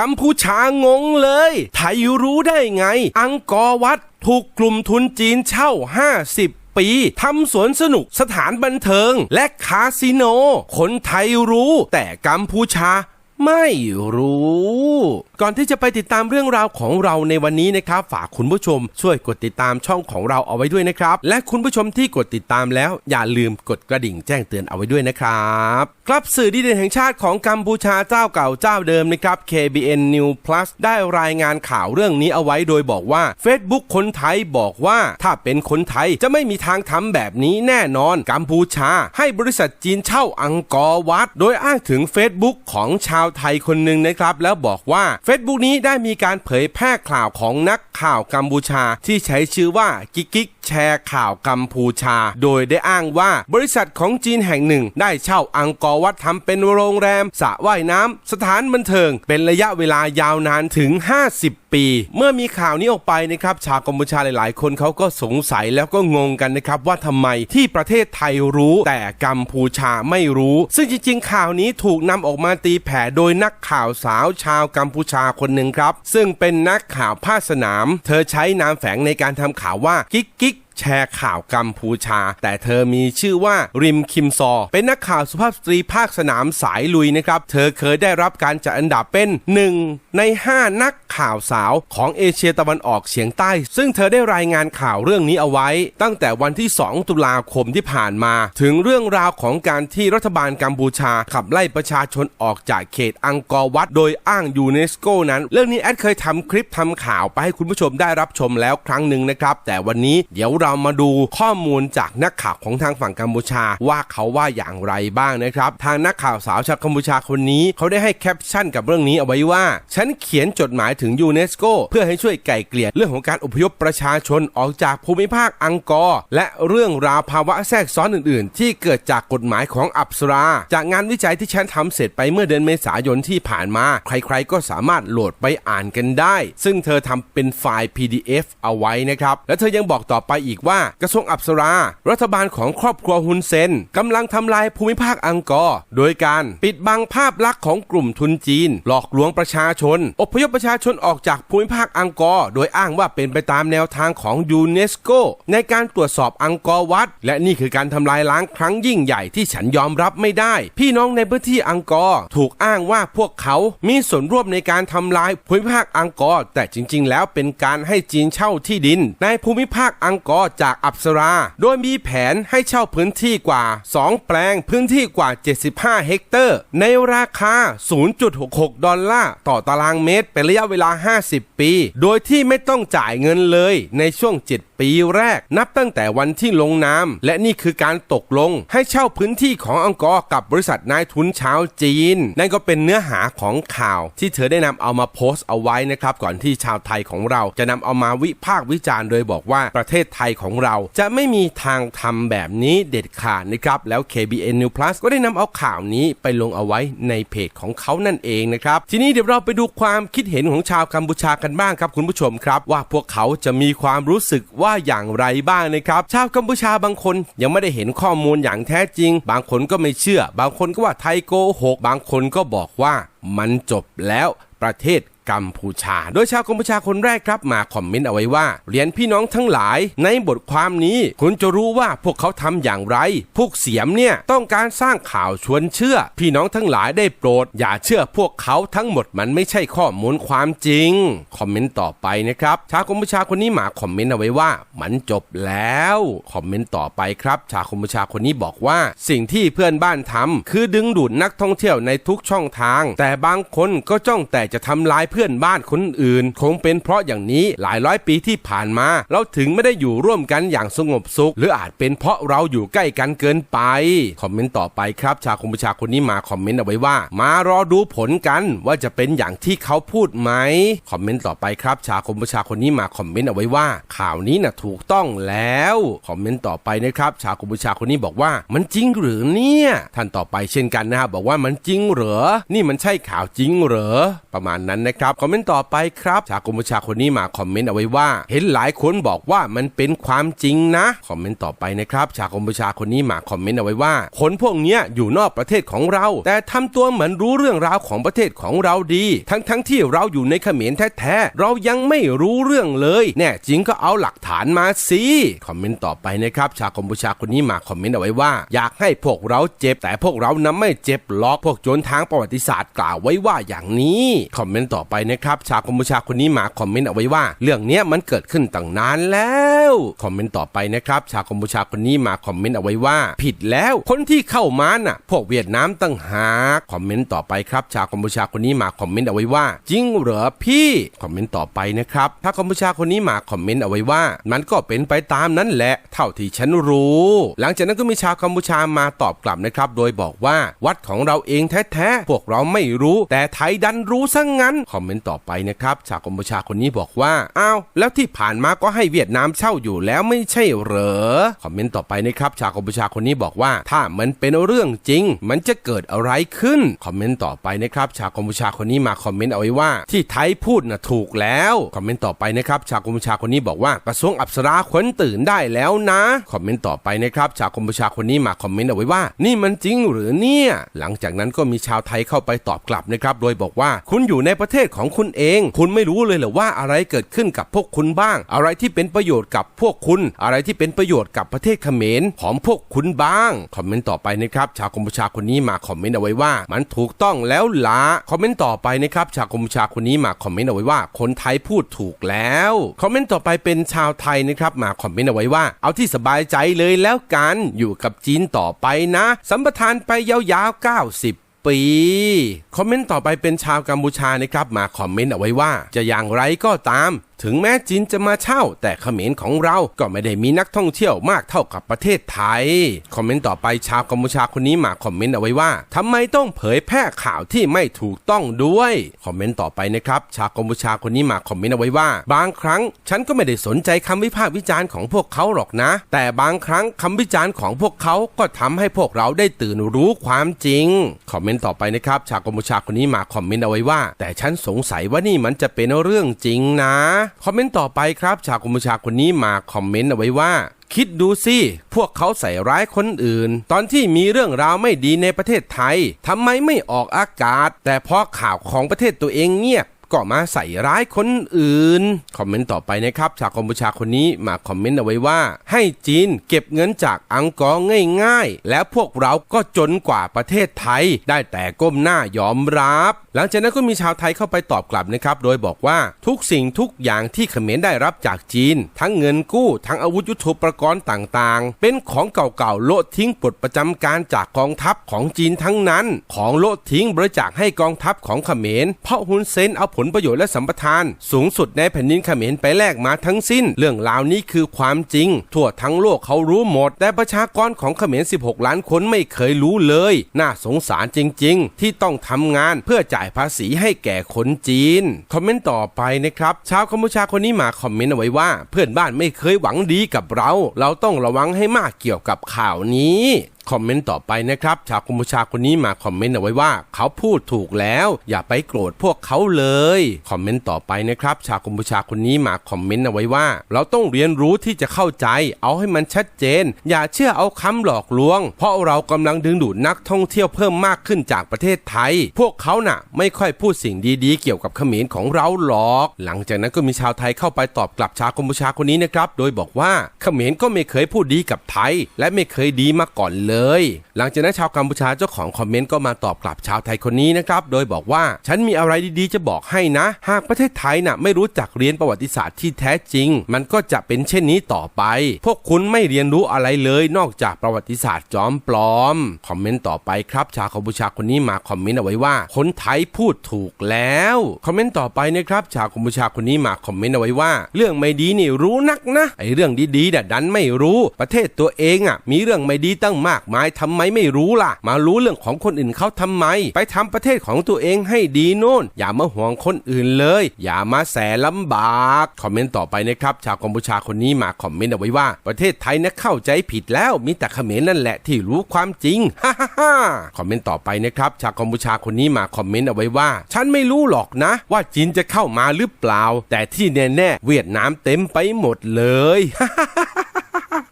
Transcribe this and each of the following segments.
กัมพูชางงเลย ไทยรู้ได้ไง อังกอร์วัดถูกกลุ่มทุนจีนเช่า 50ปีทำสวนสนุกสถานบันเทิง และคาสิโน คนไทยรู้ แต่กัมพูชาไม่รู้ ก่อนที่จะไปติดตามเรื่องราวของเราในวันนี้นะครับ ฝากคุณผู้ชม ช่วยกดติดตามช่องของเราเอาไว้ด้วยนะครับ และคุณผู้ชมที่กดติดตามแล้ว อย่าลืมกดกระดิ่งแจ้งเตือนเอาไว้ด้วยนะครับครับสื่อดีเด่นแห่งชาติของกัมพูชาเจ้าเก่าเจ้าเดิมนะครับ KBN News Plus ได้รายงานข่าวเรื่องนี้เอาไว้โดยบอกว่า Facebook คนไทยบอกว่าถ้าเป็นคนไทยจะไม่มีทางทำแบบนี้แน่นอนกัมพูชา ให้บริษัทจีนเช่าอังกอร์วัด โดยอ้างถึง Facebook ของชาวไทยคนหนึ่งนะครับ แล้วบอกว่า Facebook นี้ได้มีการเผยแพร่ข่าวของนักข่าวกัมพูชาที่ใช้ชื่อว่ากิกกิกแชร์ข่าวกัมพูชา โดยได้อ้างว่าบริษัทของจีนแห่งหนึ่ง ได้เช่าอังกอร์วัดทำเป็นโรงแรมสระว่ายน้ำสถานบันเทิง เป็นระยะเวลายาวนานถึง 50 ปี เมื่อมีข่าวนี้ออกไปนะครับชาวกัมพูชาหลาย ๆ คนเขาก็สงสัยแล้วก็งงกันนะครับว่าทำไมที่ประเทศไทยรู้แต่กัมพูชาไม่รู้ ซึ่งจริง ๆ ข่าวนี้ถูกนำออกมาตีแผ่โดยนักข่าวสาวชาวกัมพูชาคนหนึ่งครับ ซึ่งเป็นนักข่าวภาคสนาม เธอใช้นามแฝงในการทำข่าวว่ากิ๊กกิ๊ก แชร์ข่าวกัมพูชา แต่เธอมีชื่อว่าริมคิมซอ เป็นนักข่าวสุภาพสตรีภาคสนามสายลุยนะครับ เธอเคยได้รับการจัดอันดับเป็นหนึ่งใน 5 นักข่าวสาวของเอเชียตะวันออกเฉียงใต้ ซึ่งเธอได้รายงานข่าวเรื่องนี้เอาไว้ ตั้งแต่วันที่ 2 ตุลาคมที่ผ่านมา ถึงเรื่องราวของการที่รัฐบาลกัมพูชาขับไล่ประชาชนออกจากเขตอังกอร์วัด โดยอ้างยูเนสโกนั้น เรื่องนี้แอดเคยทำคลิปทำข่าวไปให้คุณผู้ชมได้รับชมแล้วครั้งหนึ่งนะครับ แต่วันนี้เดี๋ยวเรามาดูข้อมูลจากนักข่าวของทางฝั่งกัมพูชาว่าเขาว่าอย่างไรบ้างนะครับ ทางนักข่าวสาวชาวกัมพูชาคนนี้ เขาได้ให้แคปชั่นกับเรื่องนี้เอาไว้ว่า ฉันเขียนจดหมายถึงยูเนสโกเพื่อให้ช่วยไก่เกลี่ยเรื่องของการอพยพประชาชนออกจากภูมิภาคอังกอร์และเรื่องราวภาวะแทรกซ้อนอื่น ๆ ที่เกิดจากกฎหมายของอัปสรา จากงานวิจัยที่ฉันทำเสร็จไปเมื่อเดือนเมษายนที่ผ่านมา ใครๆก็สามารถโหลดไปอ่านกันได้ ซึ่งเธอทำเป็นไฟล์ PDF เอาไว้นะครับ และเธอยังบอกต่อไปอีกว่ากระทรวงอัปสรา รัฐบาลของครอบครัวฮุนเซนกำลังทำลายภูมิภาคอังกอร์ โดยการปิดบังภาพลักษณ์ของกลุ่มทุนจีน หลอกลวงประชาชน อพยพประชาชนออกจากภูมิภาคอังกอร์ โดยอ้างว่าเป็นไปตามแนวทางของยูเนสโก ในการตรวจสอบอังกอร์วัด และนี่คือการทำลายล้างครั้งยิ่งใหญ่ที่ฉันยอมรับไม่ได้ พี่น้องในพื้นที่อังกอร์ถูกอ้างว่าพวกเขา มีส่วนร่วมในการทำลายภูมิภาคอังกอร์ แต่จริง ๆ แล้วเป็นการให้จีนเช่าที่ดิน ในภูมิภาคอังกอร์จากอัปสรา โดยมีแผนให้เช่าพื้นที่กว่า 2 แปลงพื้นที่กว่า 75 เฮกเตอร์ ในราคา 0.66 ดอลลาร์ต่อตารางเมตร เป็นระยะเวลา 50 ปี โดยที่ไม่ต้องจ่ายเงินเลยในช่วง 7 ปีแรก นับตั้งแต่วันที่ลงนามและนี่คือการตกลงให้เช่าพื้นที่ของอังกอร์กับบริษัทนายทุนชาวจีน นั่นก็เป็นเนื้อหาของข่าวที่เธอได้นำเอามาโพสต์เอาไว้นะครับก่อนที่ชาวไทยของเราจะนำเอามาวิพากษ์วิจารณ์โดยบอกว่าประเทศไทยของเรา จะไม่มีทางทำแบบนี้เด็ดขาดนะครับ แล้ว KBN New Plus ก็ได้นำเอาข่าวนี้ไปลงเอาไว้ในเพจของเขานั่นเองนะครับ ทีนี้เดี๋ยวเราไปดูความคิดเห็นของชาวกัมพูชากันบ้างครับคุณผู้ชมครับ ว่าพวกเขาจะมีความรู้สึกว่าอย่างไรบ้างนะครับ ชาวกัมพูชาบางคนยังไม่ได้เห็นข้อมูลอย่างแท้จริง บางคนก็ไม่เชื่อ บางคนก็ว่าไทยโกหก บางคนก็บอกว่ามันจบแล้วประเทศกัมพูชา โดยชาวกัมพูชาคนแรกครับมาคอมเมนต์เอาไว้ว่าเรียนพี่น้องทั้งหลาย ในบทความนี้คุณจะรู้ว่าพวกเขาทำอย่างไร พวกเสียมเนี่ยต้องการสร้างข่าวชวนเชื่อ พี่น้องทั้งหลายได้โปรด อย่าเชื่อพวกเขาทั้งหมดมันไม่ใช่ข้อมูลความจริง คอมเมนต์ต่อไปนะครับชาวกัมพูชาคนนี้มาคอมเมนต์เอาไว้ว่า มันจบแล้วคอมเมนต์ต่อไปครับ ชาวกัมพูชาคนนี้บอกว่า สิ่งที่เพื่อนบ้านทำคือดึงดูดนักท่องเที่ยวในทุกช่องทาง แต่บางคนก็จ้องแต่จะทำลายเพื่อนบ้านคนอื่น คงเป็นเพราะอย่างนี้หลายร้อยปีที่ผ่านมา เราถึงไม่ได้อยู่ร่วมกันอย่างสงบสุข หรืออาจเป็นเพราะเราอยู่ใกล้กันเกินไป คอมเมนต์ต่อไปครับ ชาวกัมพูชาคนนี้มาคอมเมนต์เอาไว้ว่า มารอดูผลกันว่าจะเป็นอย่างที่เขาพูดไหมคอมเมนต์ต่อไปครับ ชาวกัมพูชาคนนี้มาคอมเมนต์เอาไว้ว่า ข่าวนี้น่ะถูกต้องแล้วคอมเมนต์ต่อไปนะครับชาวกัมพูชาคนนี้บอกว่ามันจริงหรือเนี่ยท่านต่อไปเช่นกันนะครับบอกว่ามันจริงเหรอนี่มันใช่ข่าวจริงเหรอประมาณนั้นนะครับนะครับคอมเมนต์ต่อไปครับชาวกัมพูชาคนนี้มาคอมเมนต์เอาไว้ว่า เห็นหลายคนบอกว่ามันเป็นความจริงนะคอมเมนต์ต่อไปนะครับชาวกัมพูชาคนนี้มาคอมเมนต์เอาไว้ว่า คนพวกเนี้ยอยู่นอกประเทศของเรา แต่ทำตัวเหมือนรู้เรื่องราวของประเทศของเราดี ทั้งทั้งๆที่เราอยู่ในเขมรแท้ๆเรายังไม่รู้เรื่องเลยแน่จริงก็เอาหลักฐานมาสิคอมเมนต์ต่อไปนะครับชาวกัมพูชาคนนี้มาคอมเมนต์เอาไว้ว่า อยากให้พวกเราเจ็บแต่พวกเรานั้นไม่เจ็บหรอกพวกโจรทางประวัติศาสตร์กล่าวไว้ว่าอย่างนี้คอมเมนต์ต่อไปนะครับชาวกัมพูชาคนนี้มาคอมเมนต์เอาไว้ว่า เรื่องเนี้ยมันเกิดขึ้นตั้งนานแล้วคอมเมนต์ต่อไปนะครับชาวกัมพูชาคนนี้มาคอมเมนต์เอาไว้ว่า ผิดแล้วคนที่เข้ามาน่ะ พวกเวียดนามตั้งหากคอมเมนต์ต่อไปครับชาวกัมพูชาคนนี้มาคอมเมนต์เอาไว้ว่า จริงเหรอพี่คอมเมนต์ต่อไปนะครับถ้ากัมพูชาคนนี้มาคอมเมนต์เอาไว้ว่า มันก็เป็นไปตามนั้นแหละ เท่าที่ฉันรู้ หลังจากนั้นก็มีชาวกัมพูชามาตอบกลับนะครับ โดยบอกว่า วัดของเราเองแท้ๆพวกเราไม่รู้ แต่ไทยดันรู้ซะงงั้นคอมอมเมนต์ต่อไปนะครับชาวกัมพูชาคนนี้บอกว่าอ้าวแล้วที่ผ่านมาก็ให้เวียดนามเช่าอยู่แล้วไม่ใช่เหรอคอมเมนต์ต่อไปนะครับชาวกัมพูชาคนนี้บอกว่า ถ้ามันเป็นเรื่องจริง มันจะเกิดอะไรขึ้นคอมเมนต์ต่อไปนะครับชาวกัมพูชาคนนี้มาคอมเมนต์เอาไว้ว่า ที่ไทยพูดน่ะถูกแล้วคอมเมนต์ต่อไปนะครับชาวกัมพูชาคนนี้บอกว่ากระทรวงอัปสราขนตื่นได้แล้วนะคอมเมนต์ต่อไปนะครับชาวกัมพูชาคนนี้มาคอมเมนต์เอาไว้ว่า นี่มันจริงหรือเนี่ย หลังจากนั้นก็มีชาวไทยเข้าไปตอบกลับนะครับโดยบอกว่าคุณอยู่ในประเทศของคุณเอง คุณไม่รู้เลยเหรอว่าอะไรเกิดขึ้นกับพวกคุณบ้าง อะไรที่เป็นประโยชน์กับพวกคุณ อะไรที่เป็นประโยชน์กับประเทศเขมรของพวกคุณบ้าง คอมเมนต์ต่อไปนะครับ ชาวกัมพูชาคนนี้มาคอมเมนต์เอาไว้ว่า มันถูกต้องแล้วละคอมเมนต์ต่อไปนะครับ ชาวกัมพูชาคนนี้มาคอมเมนต์เอาไว้ว่า คนไทยพูดถูกแล้ว คอมเมนต์ต่อไปเป็นชาวไทยนะครับมาคอมเมนต์เอาไว้ว่า เอาที่สบายใจเลยแล้วกัน อยู่กับจีนต่อไปนะ สัมปทานไปยาวๆ90 ปี คอมเมนต์ต่อไปเป็นชาวกัมพูชานะครับมาคอมเมนต์เอาไว้ว่า จะอย่างไรก็ตาม ถึงแม้จีนจะมาเช่า แต่เขมรของเราก็ไม่ได้มีนักท่องเที่ยวมากเท่ากับประเทศไทย คอมเมนต์ต่อไปชาวกัมพูชาคนนี้มาคอมเมนต์เอาไว้ว่าทำไมต้องเผยแพร่ข่าวที่ไม่ถูกต้องด้วย คอมเมนต์ต่อไปนะครับ ชาวกัมพูชาคนนี้มาคอมเมนต์เอาไว้ว่า บางครั้ง ฉันก็ไม่ได้สนใจคำวิพากษ์วิจารณ์ของพวกเขาหรอกนะ แต่บางครั้งคำวิจารณ์ของพวกเขาก็ทำให้พวกเราได้ตื่นรู้ความจริง คอมเมนต์ต่อไปนะครับ ชาวกัมพูชาคนนี้มาคอมเมนต์เอาไว้ว่า แต่ฉันสงสัยว่านี่มันจะเป็นเรื่องจริงนะคอมเมนต์ต่อไปครับ ชาวกัมพูชาคนนี้มาคอมเมนต์เอาไว้ว่า คิดดูสิพวกเขาใส่ร้ายคนอื่น ตอนที่มีเรื่องราวไม่ดีในประเทศไทยทำไมไม่ออกอากาศ แต่พอข่าวของประเทศตัวเองเงียบ ก็มาใส่ร้ายคนอื่น คอมเมนต์ต่อไปนะครับชาวกัมพูชาคนนี้มาคอมเมนต์เอาไว้ว่า ให้จีนเก็บเงินจากอังกอร์ง่าย ๆ แล้วพวกเราก็จนกว่าประเทศไทย ได้แต่ก้มหน้ายอมรับ หลังจากนั้นก็มีชาวไทยเข้าไปตอบกลับนะครับ โดยบอกว่าทุกสิ่งทุกอย่างที่เขมรได้รับจากจีน ทั้งเงินกู้ ทั้งอาวุธยุทโธปกรณ์ต่างๆ เป็นของเก่าๆโละทิ้งปลดประจำการจากกองทัพของจีนทั้งนั้น ของโละทิ้งบริจาคให้กองทัพของเขมรเพราะฮุนเซนเอาผลลประโยชน์และสัมปทาน สูงสุดในแผ่นดินเขมรไปแลกมาทั้งสิ้น เรื่องราวนี้คือความจริง ทั่วทั้งโลกเขารู้หมด แต่ประชากรของเขมร 16 ล้านคนไม่เคยรู้เลย น่าสงสารจริง ๆ ที่ต้องทำงานเพื่อจ่ายภาษีให้แก่คนจีน คอมเมนต์ต่อไปนะครับชาวกัมพูชาคนนี้มาคอมเมนต์เอาไว้ว่า เพื่อนบ้านไม่เคยหวังดีกับเรา เราต้องระวังให้มากเกี่ยวกับข่าวนี้คอมเมนต์ต่อไปนะครับ ชาวกัมพูชาคนนี้มาคอมเมนต์เอาไว้ว่า เขาพูดถูกแล้ว อย่าไปโกรธพวกเขาเลย คอมเมนต์ต่อไปนะครับ ชาวกัมพูชาคนนี้มาคอมเมนต์เอาไว้ว่า เราต้องเรียนรู้ที่จะเข้าใจ เอาให้มันชัดเจน อย่าเชื่อเอาคำหลอกลวง เพราะเรากำลังดึงดูดนักท่องเที่ยวเพิ่มมากขึ้นจากประเทศไทย พวกเขาน่ะ ไม่ค่อยพูดสิ่งดีๆ เกี่ยวกับเขมรของเราหรอก หลังจากนั้นก็มีชาวไทยเข้าไปตอบกลับชาวกัมพูชาคนนี้นะครับ โดยบอกว่าเขมรก็ไม่เคยพูดดีกับไทย และไม่เคยดีมาก่อนเลยหลังจากนั้นชาวกัมพูชาเจ้าของคอมเมนต์ก็มาตอบกลับชาวไทยคนนี้นะครับ โดยบอกว่าฉันมีอะไรดีๆ จะบอกให้นะ หากประเทศไทยน่ะไม่รู้จักเรียนประวัติศาสตร์ที่แท้จริง มันก็จะเป็นเช่นนี้ต่อไป พวกคุณไม่เรียนรู้อะไรเลยนอกจากประวัติศาสตร์จอมปลอม คอมเมนต์ต่อไปครับ ชาวกัมพูชาคนนี้มาคอมเมนต์เอาไว้ว่า คนไทยพูดถูกแล้ว คอมเมนต์ต่อไปนะครับ ชาวกัมพูชาคนนี้มาคอมเมนต์เอาไว้ว่า เรื่องไม่ดีนี่รู้นักนะไอเรื่องดีๆน่ะดันไม่รู้ ประเทศตัวเองอะมีเรื่องไม่ดีตั้งมากากมายทำไมไม่รู้ล่ะ มารู้เรื่องของคนอื่นเขาทำไม ไปทำประเทศของตัวเองให้ดีโน่น อย่ามาห่วงคนอื่นเลย อย่ามาแสลำบากคอมเมนต์ต่อไปนะครับ ชาวกัมพูชาคนนี้มาคอมเมนต์เอาไว้ว่า ประเทศไทยนะเข้าใจผิดแล้วมีแต่เขมรนั่นแหละที่รู้ความจริงฮ่าฮ่าฮ่าคอมเมนต์ต่อไปนะครับชาวกัมพูชาคนนี้มาคอมเมนต์เอาไว้ว่า ฉันไม่รู้หรอกนะ ว่าจีนจะเข้ามาหรือเปล่า แต่ที่แน่ๆเวียดนามเต็มไปหมดเลยฮ่าฮ่า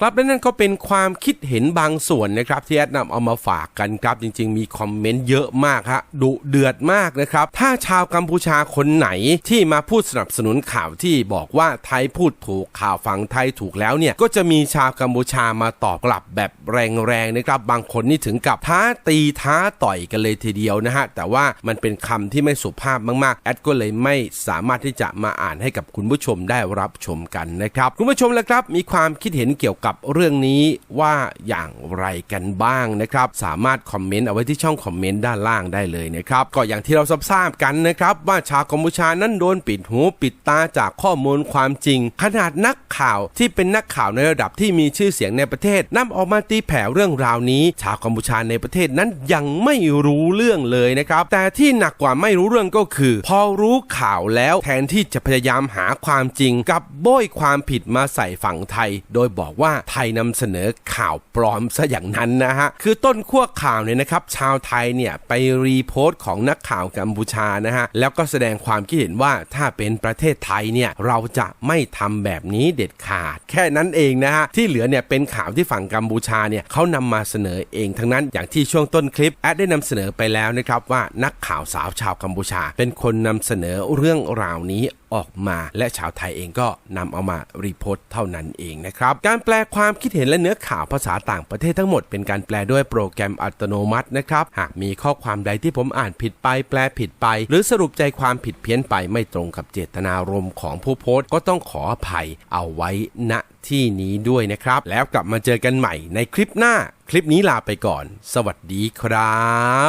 ครับและนั่นก็เป็นความคิดเห็นบางส่วนนะครับ ที่แอดนำเอามาฝากกันครับ จริง ๆ มีคอมเมนต์เยอะมากฮะดุเดือดมากนะครับ ถ้าชาวกัมพูชาคนไหนที่มาพูดสนับสนุนข่าวที่บอกว่าไทยพูดถูกข่าวฝั่งไทยถูกแล้วเนี่ย ก็จะมีชาวกัมพูชามาตอบกลับแบบแรงๆนะครับ บางคนนี่ถึงกับท้าตีท้าต่อยกันเลยทีเดียวนะฮะแต่ว่ามันเป็นคำที่ไม่สุภาพมากๆแอดก็เลยไม่สามารถที่จะมาอ่านให้กับคุณผู้ชมได้รับชมกันนะครับคุณผู้ชมแล้วครับ มีความคิดเห็นเกี่ยวกับับเรื่องนี้ว่าอย่างไรกันบ้างนะครับ สามารถคอมเมนต์เอาไว้ที่ช่องคอมเมนต์ด้านล่างได้เลยนะครับ ก็อย่างที่เราทราบกันนะครับ ว่าชาวกัมพูชานั้นโดนปิดหูปิดตาจากข้อมูลความจริง ขนาดนักข่าวที่เป็นนักข่าวในระดับที่มีชื่อเสียงในประเทศนำออกมาตีแผ่เรื่องราวนี้ ชาวกัมพูชาในประเทศนั้นยังไม่รู้เรื่องเลยนะครับ แต่ที่หนักกว่าไม่รู้เรื่องก็คือ พอรู้ข่าวแล้วแทนที่จะพยายามหาความจริงกับโบยความผิดมาใส่ฝั่งไทย โดยบอกว่าไทยนำเสนอข่าวปลอมซะอย่างนั้นนะฮะ คือต้นขั้วข่าวเนี่ยนะครับ ชาวไทยเนี่ยไปรีโพสต์ของนักข่าวกัมพูชานะฮะ แล้วก็แสดงความคิดเห็นว่าถ้าเป็นประเทศไทยเนี่ยเราจะไม่ทำแบบนี้เด็ดขาด แค่นั้นเองนะฮะ ที่เหลือเนี่ยเป็นข่าวที่ฝั่งกัมพูชาเนี่ยเขานำมาเสนอเองทั้งนั้นอย่างที่ช่วงต้นคลิปแอดได้นำเสนอไปแล้วนะครับว่านักข่าวสาวชาวกัมพูชา เป็นคนนำเสนอเรื่องราวนี้ออกมา และชาวไทยเองก็นำเอามารีโพสต์เท่านั้นเองนะครับ การแปลความคิดเห็นและเนื้อข่าวภาษาต่างประเทศทั้งหมดเป็นการแปลด้วยโปรแกรมอัตโนมัตินะครับ หากมีข้อความใดที่ผมอ่านผิดไป แปลผิดไป หรือสรุปใจความผิดเพี้ยนไปไม่ตรงกับเจตนารมณ์ของผู้โพสต์ก็ต้องขออภัยเอาไว้ณที่นี้ด้วยนะครับ แล้วกลับมาเจอกันใหม่ในคลิปหน้า คลิปนี้ลาไปก่อน สวัสดีครับ